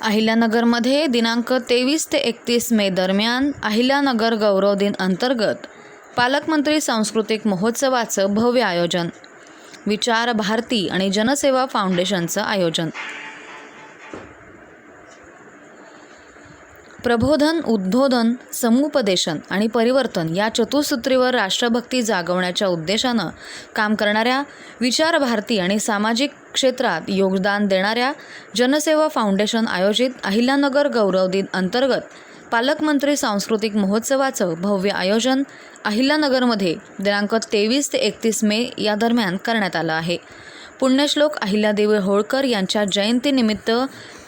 अहिल्यानगरमध्ये दिनांक तेवीस ते एकतीस मे दरम्यान अहिल्यानगर गौरव दिन अंतर्गत पालकमंत्री सांस्कृतिक महोत्सवाचं भव्य आयोजन विचार भारती आणि जनसेवा फाउंडेशनचं आयोजन. प्रबोधन उद्बोधन समुपदेशन आणि परिवर्तन या चतुसूत्रीवर राष्ट्रभक्ती जागवण्याच्या उद्देशानं काम करणाऱ्या विचार भारती आणि सामाजिक क्षेत्रात योगदान देणाऱ्या जनसेवा फाउंडेशन आयोजित अहिल्यानगर गौरव दिन अंतर्गत पालकमंत्री सांस्कृतिक महोत्सवाचं भव्य आयोजन अहिल्यानगरमध्ये दिनांक तेवीस ते एकतीस मे या दरम्यान करण्यात आलं आहे. पुण्यश्लोक अहिल्यादेवी होळकर यांच्या जयंतीनिमित्त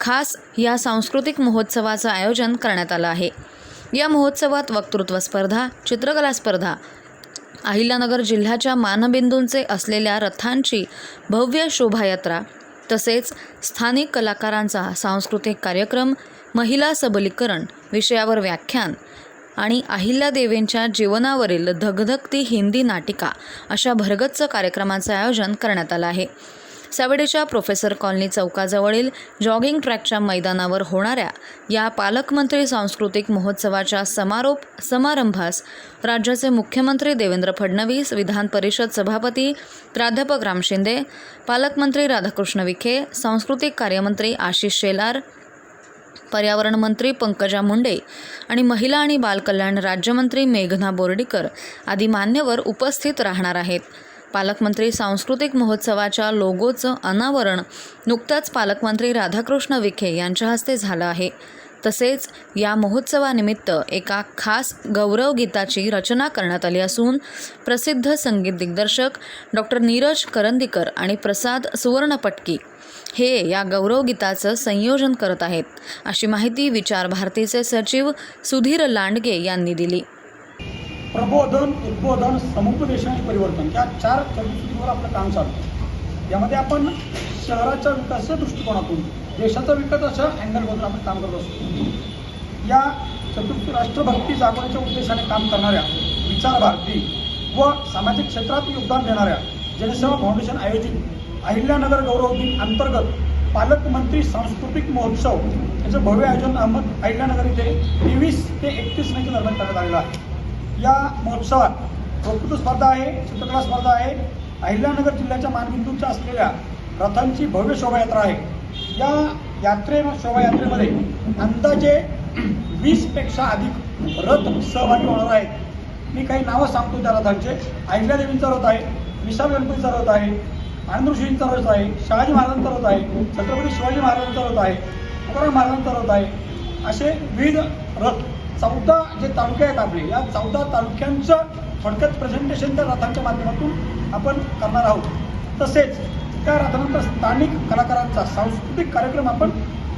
खास या सांस्कृतिक महोत्सवाचं आयोजन करण्यात आलं आहे. या महोत्सवात वक्तृत्व स्पर्धा चित्रकला स्पर्धा अहिल्यानगर जिल्ह्याच्या मानबिंदूंचे असलेल्या रथांची भव्य शोभायात्रा तसेच स्थानिक कलाकारांचा सांस्कृतिक कार्यक्रम महिला सबलीकरण विषयावर व्याख्यान आणि अहिल्यादेवींच्या जीवनावरील धगधगती हिंदी नाटिका अशा भरगच्च कार्यक्रमाचं आयोजन करण्यात आलं आहे. सावेडीच्या प्रोफेसर कॉलनी चौकाजवळील जॉगिंग ट्रॅकच्या मैदानावर होणाऱ्या या पालकमंत्री सांस्कृतिक महोत्सवाच्या समारोप समारंभास राज्याचे मुख्यमंत्री देवेंद्र फडणवीस विधान परिषद सभापती प्राध्यापक राम शिंदे पालकमंत्री राधाकृष्ण विखे सांस्कृतिक कार्यमंत्री आशिष शेलार पर्यावरण मंत्री पंकजा मुंडे आणि महिला आणि बालकल्याण राज्यमंत्री मेघना बोर्डीकर आदी मान्यवर उपस्थित राहणार आहेत. पालकमंत्री सांस्कृतिक महोत्सवाच्या लोगोचं अनावरण नुकताच पालकमंत्री राधाकृष्ण विखे यांच्या हस्ते झालं आहे. तसेच या महोत्सवानिमित्त एका खास गौरव गीताची रचना करण्यात आली असून प्रसिद्ध संगीत दिग्दर्शक डॉक्टर नीरज करंदीकर आणि प्रसाद सुवर्णपटकी हे या गौरव गीताचं संयोजन करत आहेत अशी माहिती विचार भारतीचे सचिव सुधीर लांडगे यांनी दिली. प्रबोधन उद्बोधन समुपदेशन आणि परिवर्तन. या चार चतुसूत्रीवर आपलं काम चालतं यामध्ये आपण शहराच्या विकासाच्या दृष्टिकोनातून देशाचा विकास अशा अँगलमधून आपण काम करत असतो. या चतुर्थ राष्ट्रभक्ती जागवण्याच्या उद्देशाने काम करणाऱ्या विचार भारती व सामाजिक क्षेत्रात योगदान देणाऱ्या जनसेवा फाउंडेशन आयोजित अहिल्यानगर गौरव दिन अंतर्गत पालकमंत्री सांस्कृतिक महोत्सव याचं भव्य आयोजन अहमद अहिल्यानगर इथे तेवीस ते एकतीस मेच्या दरम्यान करण्यात आलेलं आहे. या महोत्सवात वक्तृत्व स्पर्धा आहे चित्रकला स्पर्धा आहे. अहिल्यानगर जिल्ह्याच्या मानबिंदूच्या असलेल्या रथांची भव्य शोभायात्रा आहे. या यात्रे शोभायात्रेमध्ये अंदाजे वीसपेक्षा अधिक रथ सहभागी होणार आहेत. मी काही नावं सांगतो त्या रथांचे. अहिल्यादेवींचा रथ आहे विशाल गणपतीचा रथ आहे आनंद ऋषींचा रथ आहे शहाजी महाराजांचा रथ आहे छत्रपती शिवाजी महाराजांचा रथ आहे तुकाराम महाराजांचा रथ आहे. असे विविध रथ चौदा जे तालुके आहेत आपले या चौदा तालुक्यांचं थोडक्यात प्रेझेंटेशन त्या रथांच्या माध्यमातून आपण करणार आहोत. तसेच त्या रथानंतर स्थानिक कलाकारांचा सांस्कृतिक कार्यक्रम आपण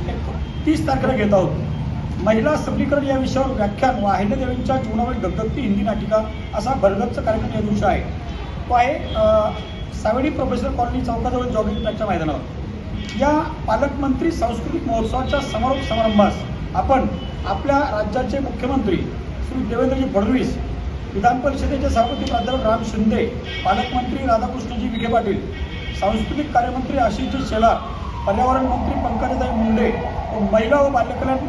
एक तीस तारखेला घेत आहोत. महिला सबलीकरण या विषयावर व्याख्यान व अहिल्यादेवींच्या जीवनावरील दगदगती हिंदी नाटिका असा भरगतचा कार्यक्रम या दिवशी आहे. तो आहे सावेडी प्रोफेसर कॉलनी चौकाजवळ जॉगिंग ट्रॅकच्या मैदानावर. या पालकमंत्री सांस्कृतिक महोत्सवाच्या समारोप समारंभास आपण आपल्या राज्याचे मुख्यमंत्री श्री देवेंद्रजी फडणवीस विधान परिषदेचे सभापती प्राध्यापक राम शिंदे पालकमंत्री राधाकृष्णजी विखे पाटील सांस्कृतिक कार्यमंत्री आशिषजी शेलार पर्यावरण मंत्री पंकजाताई मुंडे व महिला व बालकल्याण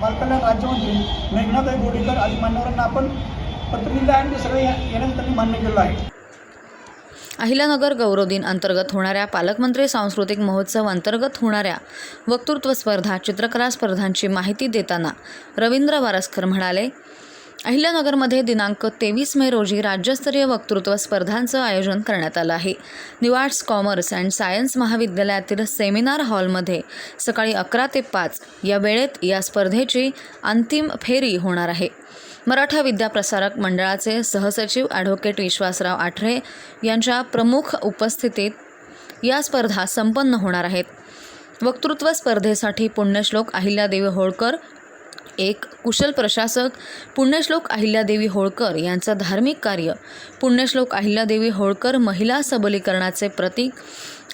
बालकल्याण राज्यमंत्री मेघनाताई बोडीकर आदी मान्यवरांना आपण पत्र दिलं आहे आणि ते सगळे या- येण्याचं त्यांनी मान्य केलं आहे. अहिल्यानगर गौरव दिन अंतर्गत होणाऱ्या पालकमंत्री सांस्कृतिक महोत्सव अंतर्गत होणाऱ्या वक्तृत्व स्पर्धा चित्रकला स्पर्धांची माहिती देताना रवींद्र वारसकर म्हणाले अहिल्यानगरमध्ये दिनांक तेवीस मे रोजी राज्यस्तरीय वक्तृत्व स्पर्धांचं आयोजन करण्यात आलं आहे. New arts commerce and science महाविद्यालयातील सेमिनार हॉलमध्ये सकाळी अकरा ते पाच या वेळेत या स्पर्धेची अंतिम फेरी होणार आहे. मराठा विद्याप्रसारक मंडळाचे सहसचिव ॲडव्होकेट विश्वासराव आठरे यांच्या प्रमुख उपस्थितीत या स्पर्धा संपन्न होणार आहेत. वक्तृत्व स्पर्धेसाठी पुण्यश्लोक अहिल्यादेवी होळकर एक कुशल प्रशासक पुण्यश्लोक अहिल्यादेवी होळकर यांचं धार्मिक कार्य. पुण्यश्लोक अहिल्यादेवी होळकर महिला सबलीकरणाचे प्रतीक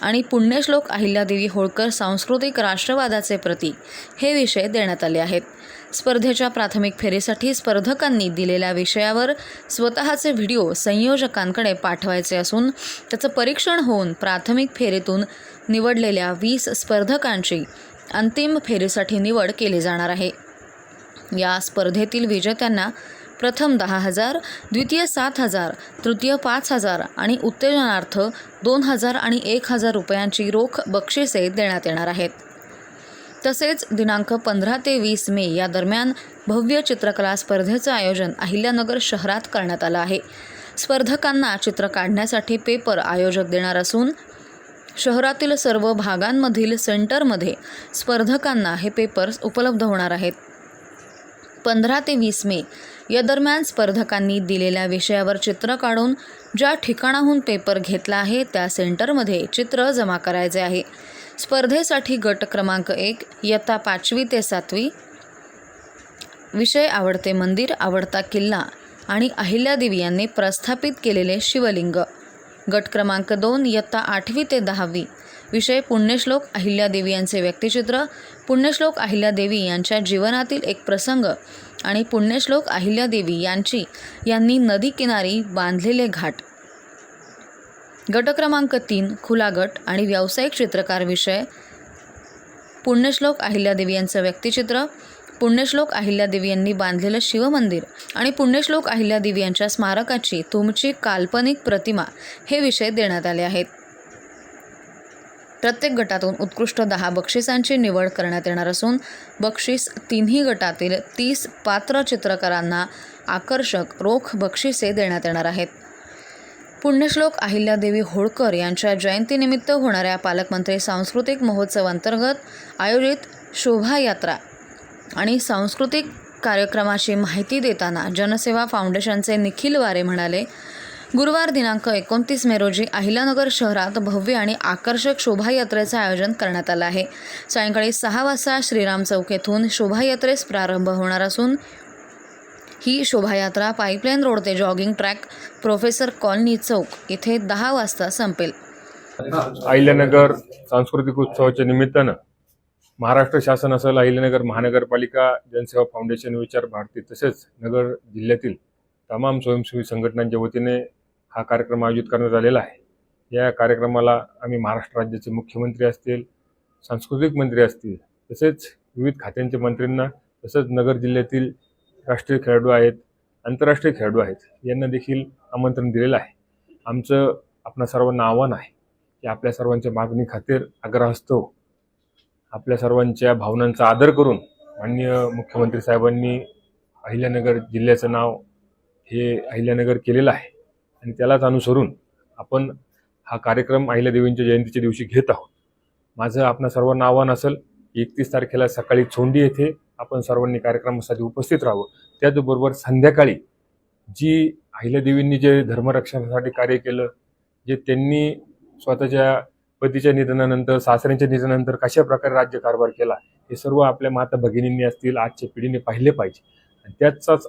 आणि पुण्यश्लोक अहिल्यादेवी होळकर सांस्कृतिक राष्ट्रवादाचे प्रतीक हे विषय देण्यात आले आहेत. स्पर्धेच्या प्राथमिक फेरीसाठी स्पर्धकांनी दिलेल्या विषयावर स्वतःचे व्हिडिओ संयोजकांकडे पाठवायचे असून त्याचं परीक्षण होऊन प्राथमिक फेरीतून निवडलेल्या वीस स्पर्धकांची अंतिम फेरीसाठी निवड केली जाणार आहे. या स्पर्धेतील विजेत्यांना प्रथम दहा हजार द्वितीय सात हजार तृतीय पाच हजार आणि उत्तेजनार्थ दोन हजार आणि एक हजार रुपयांची रोख बक्षिसे देण्यात येणार आहेत. तसेच दिनांक पंधरा ते वीस मे या दरम्यान भव्य चित्रकला स्पर्धेचं आयोजन अहिल्यानगर शहरात करण्यात आलं आहे. स्पर्धकांना चित्र काढण्यासाठी पेपर आयोजक देणार असून शहरातील सर्व भागांमधील सेंटरमध्ये स्पर्धकांना हे पेपर्स उपलब्ध होणार आहेत. पंधरा ते वीस मे या दरम्यान स्पर्धकांनी दिलेल्या विषयावर चित्र काढून ज्या ठिकाणाहून पेपर घेतला आहे त्या सेंटरमध्ये चित्र जमा करायचे आहे. स्पर्धेसाठी गट क्रमांक एक इयत्ता पाचवी ते सातवी. विषय आवडते मंदिर आवडता किल्ला आणि अहिल्यादेवी यांनी प्रस्थापित केलेले शिवलिंग. गट क्रमांक दोन इयत्ता आठवी ते दहावी. विषय पुण्यश्लोक अहिल्यादेवी यांचे व्यक्तिचित्र. पुण्यश्लोक अहिल्यादेवी यांच्या जीवनातील एक प्रसंग आणि पुण्यश्लोक अहिल्यादेवी यांची यांनी नदीकिनारी बांधलेले घाट. गट क्रमांक तीन खुला गट आणि व्यावसायिक चित्रकार विषय. पुण्यश्लोक अहिल्यादेवी यांचं व्यक्तिचित्र. पुण्यश्लोक अहिल्यादेवी यांनी बांधलेलं शिवमंदिर आणि पुण्यश्लोक अहिल्यादेवी यांच्या स्मारकाची तुमची काल्पनिक प्रतिमा हे विषय देण्यात आले आहेत. प्रत्येक गटातून उत्कृष्ट दहा बक्षिसांची निवड करण्यात येणार असून बक्षीस तिन्ही गटातील तीस पात्र चित्रकारांना आकर्षक रोख बक्षिसे देण्यात येणार आहेत. पुण्यश्लोक अहिल्यादेवी होळकर यांच्या जयंतीनिमित्त होणाऱ्या पालकमंत्री सांस्कृतिक महोत्सवांतर्गत आयोजित शोभायात्रा आणि सांस्कृतिक कार्यक्रमाची माहिती देताना जनसेवा फाउंडेशनचे निखिल वारे म्हणाले गुरुवार दिनांक एकोणतीस मे रोजी अहिल्यानगर शहरात भव्य आणि आकर्षक शोभायात्रेचं आयोजन करण्यात आलं आहे. सायंकाळी सहा वाजता श्रीराम चौक येथून शोभायात्रेस प्रारंभ होणार असून ही शोभायात्रा पाईपलाईन रोड ते जॉगिंग ट्रॅक प्रोफेसर कॉलनी चौक इथे दहा वाजता संपेल. अहिल्यानगर सांस्कृतिक उत्सवाच्या निमित्तानं महाराष्ट्र शासन असेल अहिल्यानगर महानगरपालिका जनसेवा फाउंडेशन विचार भारती तसेच नगर जिल्ह्यातील तमाम स्वयंसेवी संघटनांच्या वतीने हा कार्यक्रम आयोजित करण्यात आलेला आहे. या कार्यक्रमाला आम्ही महाराष्ट्र राज्याचे मुख्यमंत्री असतील सांस्कृतिक मंत्री असतील तसेच विविध खात्यांच्या मंत्र्यांना तसंच नगर जिल्ह्यातील राष्ट्रीय खेळाडू आहेत आंतरराष्ट्रीय खेळाडू आहेत यांना देखील आमंत्रण दिलेलं आहे. आमचं आपणा सर्वांना आव्हान आहे की आपल्या सर्वांच्या मागणी खातीर आग्रहस्तव हो. आपल्या सर्वांच्या भावनांचा आदर करून माननीय मुख्यमंत्री साहेबांनी अहिल्यानगर जिल्ह्याचं नाव हे अहिल्यानगर केलेलं आहे. आणि त्यालाच अनुसरून आपण हा कार्यक्रम अहिल्यादेवींच्या जयंतीच्या दिवशी घेत आहोत. माझं आपणा सर्वांना आव्हान असेल एकतीस तारखेला सकाळी चोंडी येथे आपण सर्वांनी कार्यक्रमासाठी उपस्थित राहावं. त्याचबरोबर संध्याकाळी जी अहिल्यादेवींनी जे धर्मरक्षणासाठी कार्य केलं जे त्यांनी स्वतःच्या पतीच्या निधनानंतर सासऱ्यांच्या निधनानंतर कशा प्रकारे राज्यकारभार केला हे सर्व आपल्या माता भगिनींनी असतील आजच्या पिढीने पाहिले पाहिजे. आणि त्याचाच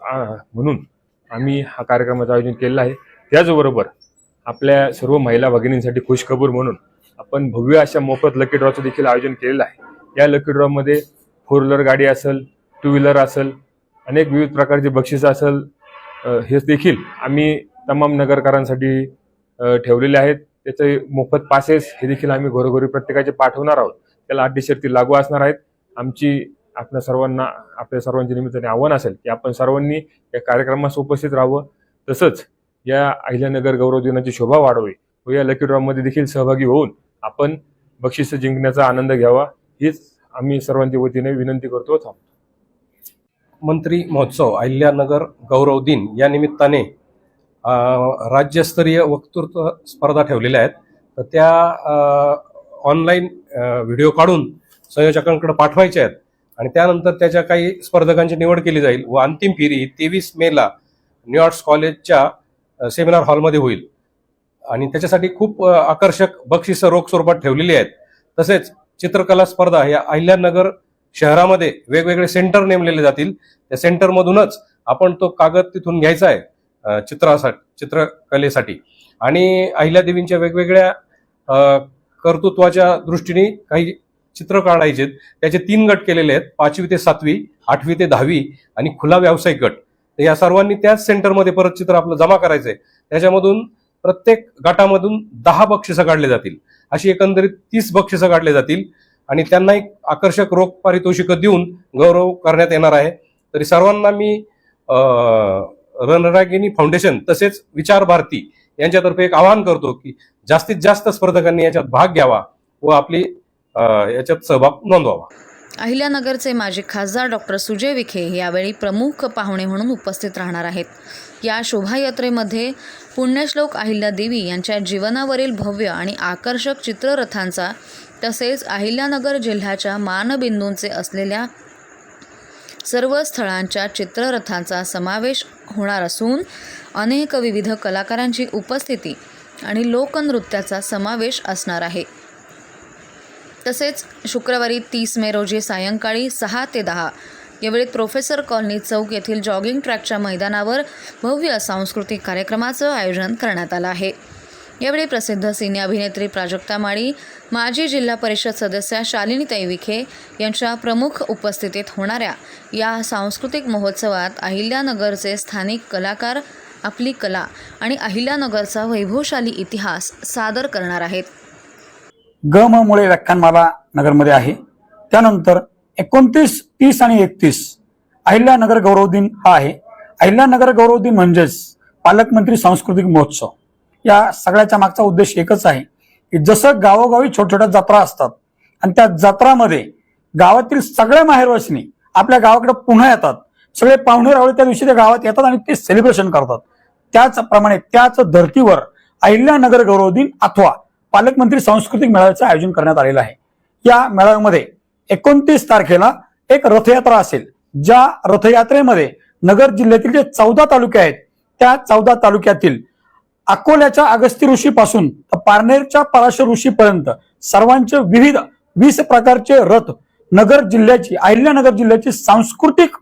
म्हणून आम्ही हा कार्यक्रमाचं आयोजन केलं आहे. त्याचबरोबर आपल्या सर्व महिला भगिनींसाठी खुशखबूर म्हणून आपण भव्य अशा मोफत लकी ड्रॉचं देखील आयोजन केलेलं आहे. या लकी ड्रॉमध्ये फोर व्हीलर गाडी असेल टू व्हीलर असेल अनेक विविध प्रकारचे बक्षिसं असेल हे देखील आम्ही तमाम नगरकरांसाठी ठेवलेले आहेत. त्याचे मोफत पासेस हे देखील आम्ही घरोघरी प्रत्येकाचे पाठवणार आहोत. त्याला अटी शर्ती लागू असणार आहेत. आमची आपल्या सर्वांना आपल्या सर्वांच्या निमित्ताने आव्हान असेल की आपण सर्वांनी या कार्यक्रमास उपस्थित राहावं. तसंच या अहिल्यानगर गौरव दिनाची शोभा वाढवी व या लकी ड्रॉमध्ये देखील सहभागी होऊन आपण बक्षिस जिंकण्याचा आनंद घ्यावा हीच आम्ही सर्वांच्या वतीने विनंती करतो. थांबतो मंत्री महोत्सव अहिल्यानगर गौरव दिन या निमित्ताने राज्यस्तरीय वक्तृत्व स्पर्धा ठेवलेल्या आहेत. तर त्या ऑनलाईन व्हिडिओ काढून संयोजकांकडे पाठवायच्या आहेत. आणि त्यानंतर त्याच्या काही स्पर्धकांची निवड केली जाईल. व अंतिम फेरी तेवीस मेला न्यूयॉर्क्स कॉलेजच्या सेमिनार हॉलमध्ये होईल. आणि त्याच्यासाठी खूप आकर्षक बक्षिसं रोख स्वरूपात ठेवलेली आहेत. तसेच चित्रकला स्पर्धा या अहिल्यानगर शहरामध्ये वेगवेगळे सेंटर नेमलेले जातील. त्या सेंटरमधूनच आपण तो कागद तिथून घ्यायचा आहे चित्रासाठी चित्रकलेसाठी. आणि अहिल्यादेवींच्या वेगवेगळ्या कर्तृत्वाच्या दृष्टीने काही चित्र काढायचे त्याचे तीन गट केलेले आहेत. पाचवी ते सातवी आठवी ते दहावी आणि खुला व्यावसायिक गट. तर या सर्वांनी त्याच सेंटरमध्ये परत चित्र आपलं जमा करायचंय. त्याच्यामधून प्रत्येक गटामधून दहा बक्षिसं काढले जातील. अशी एकंदरीत तीस बक्षिसं काढले जातील. आणि त्यांना एक आकर्षक रोख पारितोषिकं देऊन गौरव करण्यात येणार आहे. तरी सर्वांना मी अं, फाउंडेशन तसेच विचार भारती यांच्यातर्फे एक आवाहन करतो की जास्तीत जास्त स्पर्धकांनी याच्यात भाग घ्यावा व आपली याच्यात सहभाग नोंदवावा. अहिल्यानगरचे माजी खासदार डॉक्टर सुजय विखे यावेळी प्रमुख पाहुणे म्हणून उपस्थित राहणार आहेत. या शोभायात्रेमध्ये पुण्यश्लोक अहिल्यादेवी यांच्या जीवनावरील भव्य आणि आकर्षक चित्ररथांचा तसेच अहिल्यानगर जिल्ह्याच्या मानबिंदूंचे असलेल्या सर्व स्थळांच्या चित्ररथांचा समावेश होणार असून अनेक विविध कलाकारांची उपस्थिती आणि लोकनृत्याचा समावेश असणार आहे. तसेच शुक्रवारी तीस मे रोजी सायंकाळी सहा ते दहा. यावेळी प्रोफेसर कॉलनी चौक येथील जॉगिंग ट्रॅकच्या मैदानावर भव्य सांस्कृतिक कार्यक्रमाचं आयोजन करण्यात आलं आहे. यावेळी प्रसिद्ध सिने अभिनेत्री प्राजक्ता माळी माजी जिल्हा परिषद सदस्या शालिनीताई विखे यांच्या प्रमुख उपस्थितीत होणाऱ्या या सांस्कृतिक महोत्सवात अहिल्यानगरचे स्थानिक कलाकार आपली कला आणि अहिल्यानगरचा वैभवशाली इतिहास सादर करणार आहेत. ग म मुळे व्याख्यानमाला नगरमध्ये आहे. त्यानंतर एकोणतीस तीस आणि एकतीस. अहिल्यानगर गौरव दिन हा आहे. अहिल्यानगर गौरव दिन म्हणजेच पालकमंत्री सांस्कृतिक महोत्सव. या सगळ्याच्या मागचा उद्देश एकच आहे की जसं गावोगावी छोट्या छोट्या जत्रा असतात आणि त्या जत्रामध्ये गावातील सगळ्या माहेरवासिनी आपल्या गावाकडे पुन्हा येतात. सगळे पाहुणे रावळे त्या दिवशी त्या गावात येतात आणि ते सेलिब्रेशन करतात. त्याचप्रमाणे त्याच धर्तीवर अहिल्यानगर गौरव दिन अथवा पालकमंत्री सांस्कृतिक मेळाव्याचं आयोजन करण्यात आलेलं आहे. या मेळाव्यामध्ये एकोणतीस तारखेला एक रथयात्रा असेल ज्या रथयात्रेमध्ये नगर जिल्ह्यातील जे चौदा तालुके आहेत त्या चौदा तालुक्यातील अकोल्याच्या अगस्ती ऋषीपासून पारनेरच्या पराशर ऋषीपर्यंत सर्वांचे विविध वीस प्रकारचे रथ नगर जिल्ह्याची अहिल्यानगर जिल्ह्याची सांस्कृतिक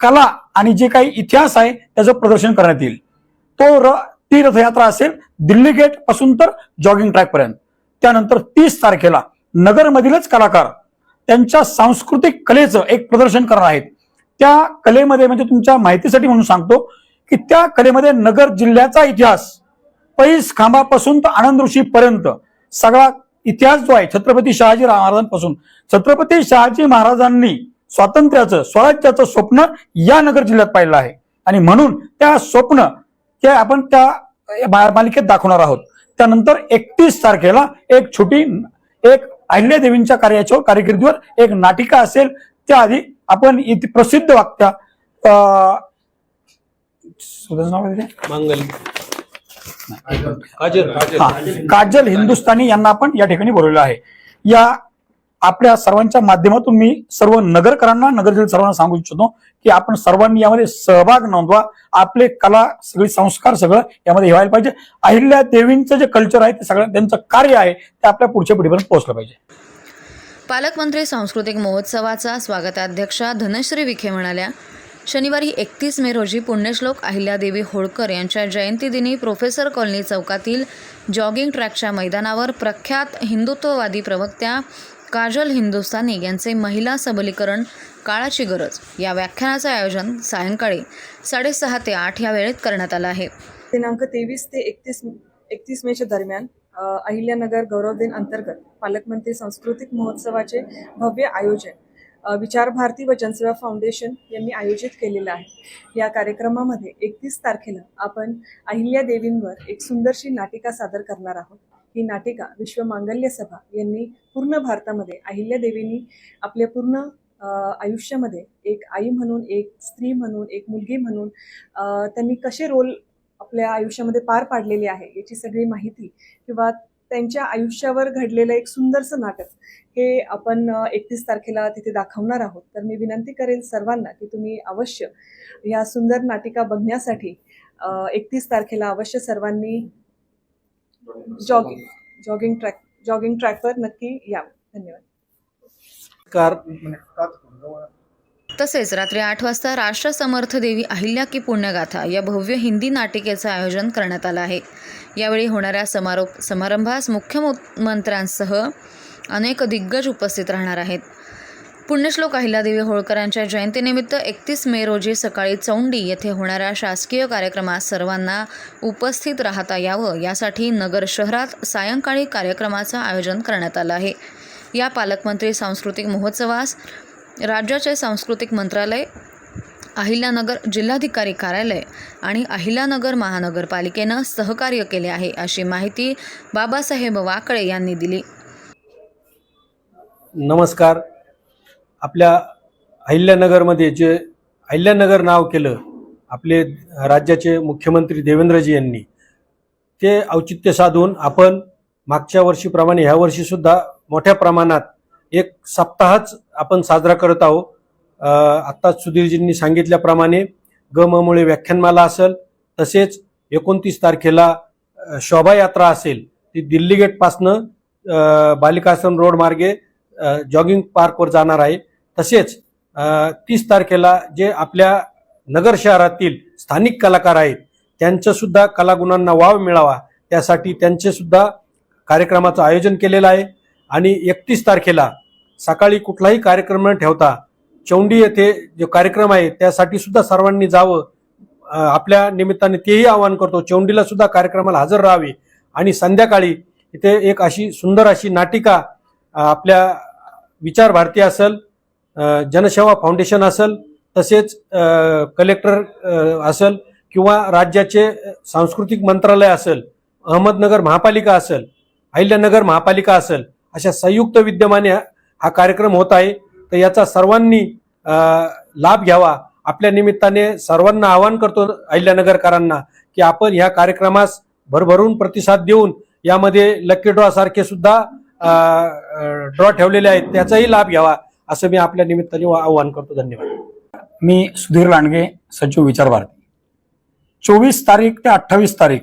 कला आणि जे काही इतिहास आहे त्याचं प्रदर्शन करण्यात येईल. तो र ती रथयात्रा असेल दिल्ली गेटपासून तर जॉगिंग ट्रॅक पर्यंत. त्यानंतर तीस तारखेला नगरमधीलच कलाकार त्यांच्या सांस्कृतिक कलेचं एक प्रदर्शन करणार आहेत. त्या कलेमध्ये म्हणजे तुमच्या माहितीसाठी म्हणून सांगतो की त्या कलेमध्ये नगर जिल्ह्याचा इतिहास पैस खांबापासून तर आनंद ऋषीपर्यंत सगळा इतिहास जो आहे छत्रपती शहाजी महाराजांपासून छत्रपती शहाजी महाराजांनी स्वातंत्र्याचं स्वराज्याचं स्वप्न या नगर जिल्ह्यात पाहिलं आहे. आणि म्हणून त्या स्वप्न ते आपण त्या मालिकेत दाखवणार आहोत. त्यानंतर एकतीस तारखेला एक छोटी एक अहिल्यादेवींच्या कार्याच्या कारकिर्दीवर एक नाटिका असेल. त्याआधी आपण इथे प्रसिद्ध वाक्या काजल हिंदुस्थानी यांना आपण या ठिकाणी बोलवलं आहे. या आपल्या सर्वांच्या माध्यमातून मी सर्व नगरकरांना नगरतील सर्वांना सांगू इच्छितो की आपण सर्वांनी यामध्ये सहभाग नोंदवा. आपले कला सगळे संस्कार सगळं यामध्ये व्हायला पाहिजे. अहिल्या देवींचं जे कल्चर आहे ते सगळं त्यांचं कार्य आहे ते आपल्या पुढच्या पिढीपर्यंत पोहोचलं पाहिजे. पालकमंत्री सांस्कृतिक महोत्सवाचा स्वागताध्यक्षा धनश्री विखे म्हणाल्या शनिवारी एकतीस मे रोजी पुण्यश्लोक अहिल्यादेवी होळकर यांच्या जयंतीदिनी प्रोफेसर कॉलनी चौकातील जॉगिंग ट्रॅकच्या मैदानावर प्रख्यात हिंदुत्ववादी प्रवक्त्या काजल हिंदुस्थानी यांचे महिला सबलीकरण काळाची गरज. या व्याख्यानाचं आयोजन सायंकाळी साडेसहा ते आठ या वेळेत करण्यात आलं आहे. दिनांक तेवीस ते एकतीस एकतीस मेच्या दरम्यान अहिल्यानगर गौरव दिन अंतर्गत पालकमंत्री सांस्कृतिक महोत्सवाचे भव्य आयोजन विचार भारती व जनसेवा फाउंडेशन यांनी आयोजित केलेलं आहे. या कार्यक्रमामध्ये एकतीस तारखेला आपण अहिल्या देवींवर एक सुंदरशी नाटिका सादर करणार आहोत. ही नाटिका विश्व मांगल्य सभा यांनी पूर्ण भारतामध्ये अहिल्यादेवींनी आपल्या पूर्ण आयुष्यामध्ये एक आई म्हणून एक स्त्री म्हणून एक मुलगी म्हणून त्यांनी कसे रोल आपल्या आयुष्यामध्ये पार पाडलेले आहे याची सगळी माहिती किंवा त्यांच्या आयुष्यावर घडलेलं एक सुंदरसं नाटक हे आपण एकतीस तारखेला तिथे दाखवणार आहोत. तर मी विनंती करेन सर्वांना की तुम्ही अवश्य या सुंदर नाटिका बघण्यासाठी एकतीस तारखेला अवश्य सर्वांनी जॉगिंग जॉगिंग ट्रॅक जॉगिंग ट्रॅकवर नक्की यावं धन्यवाद. तसेच रात्री आठ वाजता राष्ट्रसमर्थ देवी अहिल्या की पुण्यगाथा या भव्य हिंदी नाटिकेचं आयोजन करण्यात आलं आहे. यावेळी होणाऱ्या समारोप समारंभास मुख्यमंत्र्यांसह अनेक दिग्गज उपस्थित राहणार आहेत. पुण्यश्लोक अहिल्यादेवी होळकरांच्या जयंतीनिमित्त एकतीस मे रोजी सकाळी चौंडी येथे होणाऱ्या शासकीय कार्यक्रमात सर्वांना उपस्थित राहता यावं यासाठी नगर शहरात सायंकाळी कार्यक्रमाचं आयोजन करण्यात आलं आहे. या पालकमंत्री सांस्कृतिक महोत्सवास राज्याचे सांस्कृतिक मंत्रालय अहिल्यानगर जिल्हाधिकारी कार्यालय आणि अहिल्यानगर महानगरपालिकेनं सहकार्य केले आहे अशी माहिती बाबासाहेब वाकळे यांनी दिली. नमस्कार. आपल्या अहिल्यानगरमध्ये जे अहिल्यानगर नाव केलं आपले राज्याचे मुख्यमंत्री देवेंद्रजी यांनी ते औचित्य साधून आपण मागच्या वर्षीप्रमाणे ह्या वर्षीसुद्धा मोठ्या प्रमाणात एक सप्ताहच आपण साजरा करत आहोत. आत्ताच सुधीरजींनी सांगितल्याप्रमाणे ग ममुळे व्याख्यानमाला असेल तसेच एकोणतीस तारखेला शोभायात्रा असेल ती दिल्ली गेटपासनं बालिकाश्रम रोड मार्गे जॉगिंग पार्कवर जाणार आहे. तसेच तीस तारखेला जे आपल्या नगर शहरातील स्थानिक कलाकार आहेत त्यांच्यासुद्धा कलागुणांना वाव मिळावा. त्यासाठी त्यांचेसुद्धा कार्यक्रमाचं आयोजन केलेलं आहे. आणि एकतीस तारखेला सकाळी कुठलाही कार्यक्रम न ठेवता चौंडी येथे जो कार्यक्रम आहे त्यासाठी सुद्धा सर्वांनी जावं. आपल्या निमित्ताने तेही आवाहन करतो चौंडीला सुद्धा कार्यक्रमाला हजर राहावे. आणि संध्याकाळी इथे एक अशी सुंदर अशी नाटिका आपल्या विचार भारती असेल जनसेवा फाउंडेशन असेल तसेच कलेक्टर असेल किंवा राज्याचे सांस्कृतिक मंत्रालय असेल अहमदनगर महापालिका असेल अहिल्यानगर महापालिका असेल अशा संयुक्त विद्यमाने हा- कार्यक्रम होत आहे. तर याचा सर्वांनी लाभ घ्यावा. आपल्या निमित्ताने सर्वांना आवाहन करतो अहिल्यानगरकरांना की आपण ह्या कार्यक्रमास भरभरून प्रतिसाद देऊन यामध्ये लक्की ड्रॉ सारखे सुद्धा ड्रॉ ठेवलेले आहेत त्याचाही लाभ घ्यावा असं मी आपल्या निमित्ताने आवाहन करतो. धन्यवाद. मी सुधीर लांडगे सचिव विचार भारती. चोवीस तारीख ते अठ्ठावीस तारीख.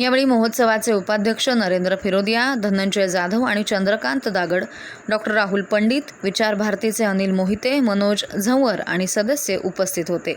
यावेळी महोत्सवाचे उपाध्यक्ष नरेंद्र फिरोदिया धनंजय जाधव आणि चंद्रकांत दागड डॉक्टर राहुल पंडित विचार भारतीचे अनिल मोहिते मनोज झंवर आणि सदस्य उपस्थित होते.